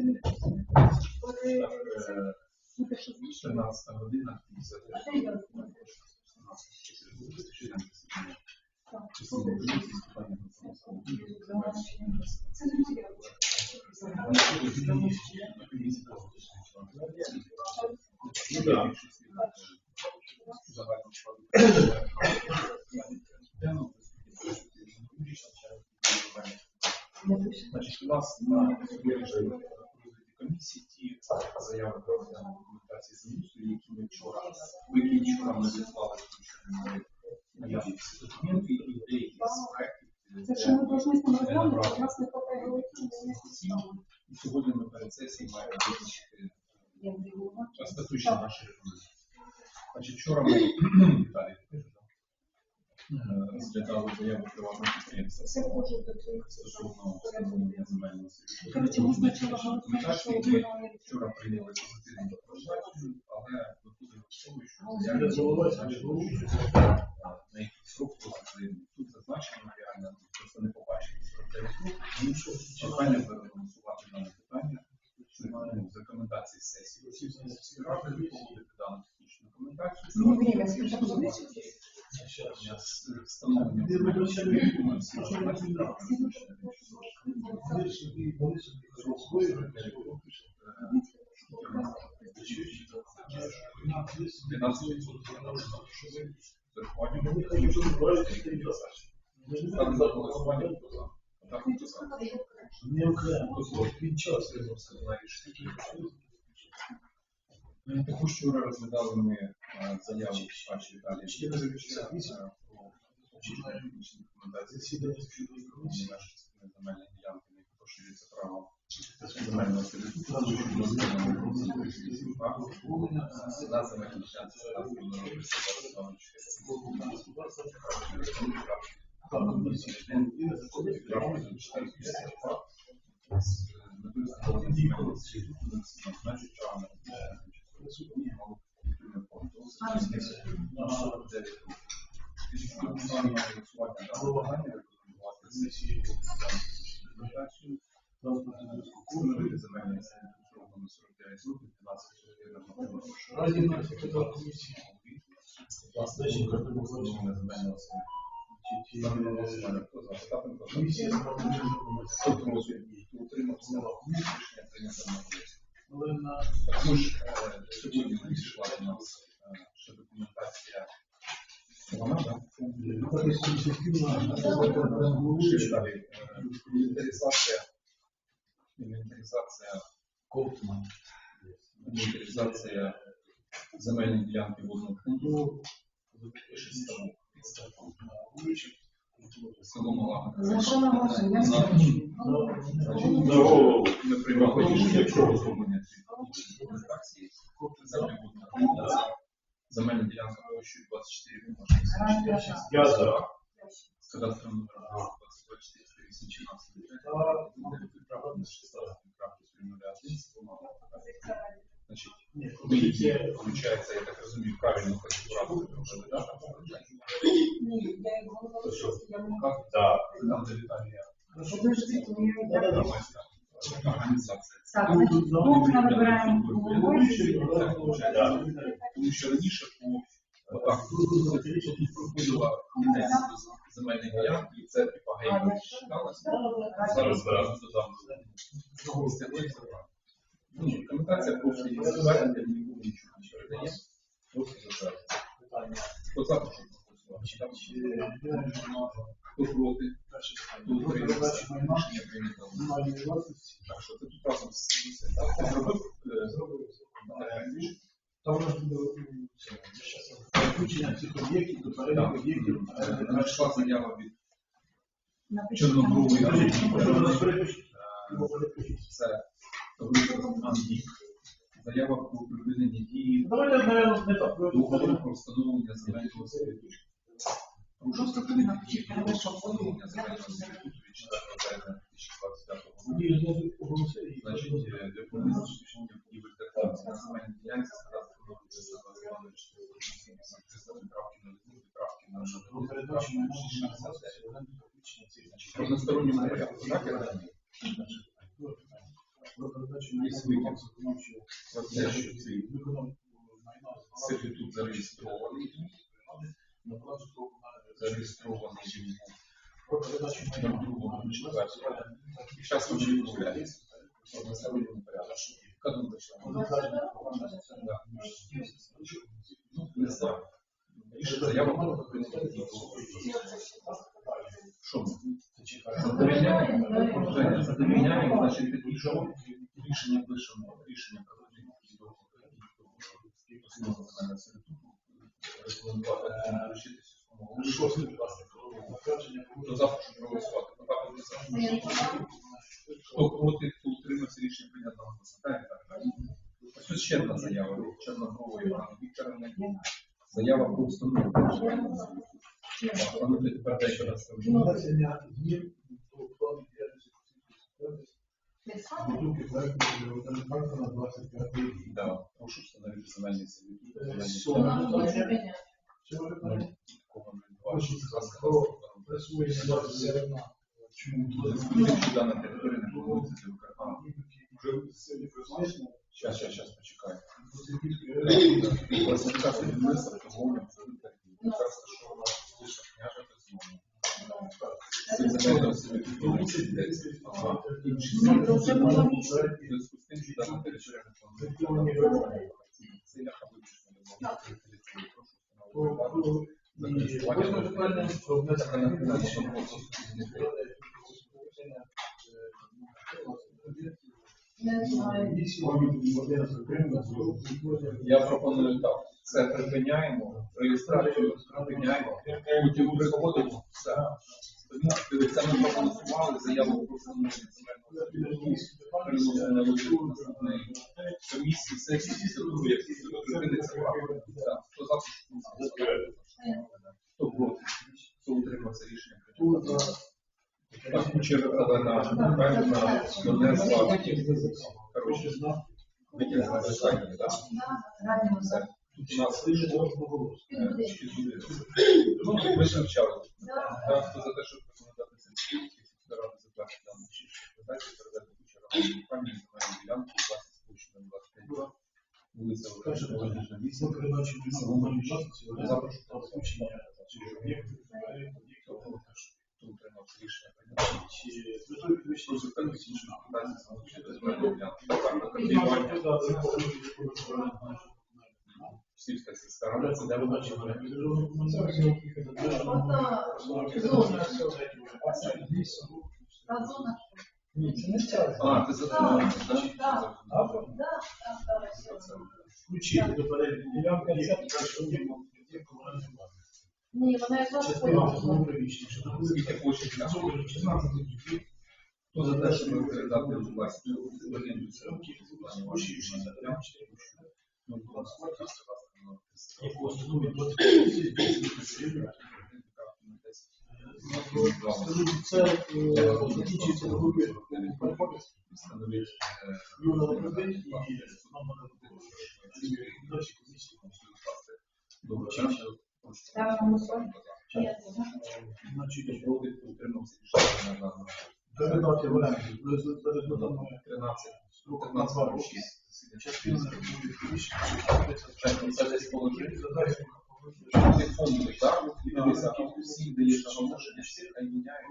це не працює. Пере- Так, е, комісії ті заяви про розгляд документації землеустрою, які ми вчора, які вчора ми відклали, тому що немає наявні всі документи і деякі з проектів. Це що ми повинні з ним розглянути, у нас не хватає голосів. І сьогодні ми перед сесією маємо визначити остаточні наші рекомендації. Значить, вчора ми Віталій, ти ж, да? Е, розглядали заяву приватного підприємства Це стосовно встановлення земельного. Ми що обміняли. вчора прийняли позитивну рекомендацію, але виходить в що що що на який срок позитивний. Тут зазначено, реально просто не побачили 49 років. Чекання переголосувати дане питання. З сесії Російської ради погодити дану технічну документацію. Ну, время, спочатку визначити. Я з встановленням ми всі інформації права визначення. Ставлю на голосування, хто за. Так, хто за. Не окремо, під час Ну, Також вчора розглядали ми е, заяву Пачі Віталія Вікторовича, е, про вчинення технічної документації засідання щодо комісії. наші земельні ділянки, на які поширюється право земельного сервітуту, на земельному на земельній ділянці ставки на Раді на секретар комісії. Значить, як ви бачите, Комісія але на е, сьогодні надійшла до нас е, ще документація. Вона, так? е, Інвентаризація. Інвентаризація. Ковтман. Інвентаризація земельної ділянки водного фонду. Ставок. Село Мала. За голосування, я не За. знаю. Значить, Ми приймали рішення про розроблення цієї документації. Земельна Земельна ділянка площею 24 Я за. з кадастром номером 22 418 Значить, комісія виходить, я так розумію, правильно конфігурацію зробили, да? Ні, я його голова, я не можу. Так, ну. Так, значить, тут ми вибираємо головою. Тому що раніше по отак проходила кінець земельної і це типа геймер читалося. Зараз зразу додам. Ну, ні, коментація просто є звернення, нікому нічого не передає. Просто. Хто за, Там. Е, Надійшла заява про припинення дії не так. договору про встановлення земельного сервітуту. Просто тут напишіть, там, що Встановлення земельного сервітуту від 4 березня 2025 року. Ні, знову оголосили. Значить, е, для будівель державних на земельній ділянці з кадастру номер 322 470 правки на відмову, правки на Про передачу на 69. власність, оренду та включення цих Значить, в порядку, так, я розумію? про передачу Є майна витяг. те, що цей сервітут зареєстрований, на комунального зареєстрований. І зараз. Ну, не знаю. Більше заява була прийнята. Що? Женя, Задовільняємо, значить, тоді? Рішення пишемо, про. Рекомендувати Шостий, будь ласка, заява від Чорнобрової Івана Вікторовни. Заява про Парка на 25 рік. Да, прошу встановити земельний сервітут. Е, ласка, Про присвоєння дати зерна. Чому У зв'язку з тим, що дана територія не планується для. Вже сьогодні. Щас, щас, щас, почекай. Княжа. Інші зв'язку з тим, що дана територія не планується для використання в цілях або вичислення території. Прошу встановити І восьме питання про внесення змін до рішення Я пропоную так. Це припиняємо, реєстрацію припиняємо, потім приходимо, все. Це ми проголосували, заяву про наступної комісії, сесії, як 16 витягнути останні, так? Тут у нас тиждень можна було. Ми ще вчали. Так, хто за те, щоб рекомендати сільські, старати задачі там чи задачі передати вчора компанії земельну ділянку власні сполучені 25 вулиця Олежна 8. Передачі вулиця Олежна 8. Запрошую про включення. Чи об'єкт, об'єкт, об'єкт, Хто утримав рішення прийняти? чи метою підвищення Прошу закону технічну документацію залучити земельну ділянку. Так, на копіювання. Сільська сільська рада, це де вона чи вона? Та зона. Ні, це не ця. А, ти задумав, так? Так, Або Да, там зараз. Включити до переліку ділянка, яка що є комунальної власності. Ні, вона якраз Частина житлового приміщення, Скільки площі для? Хто за те, щоб передати у власність в оренду церкви, в плані вашої рішення, прямо чи ну, яку установить 20 тисяч Це е, закінчується договір Встановити, е, Юра Лебедь і нам комісії. Добре, так? Значить, Проти утримався рішення на даному. передати в оренду результатами 13. строку на 2 роки. Частина приміщень, що Це десь положити. Ти фонди, так? І дивися, а всі даєш на положення, всі хай міняють.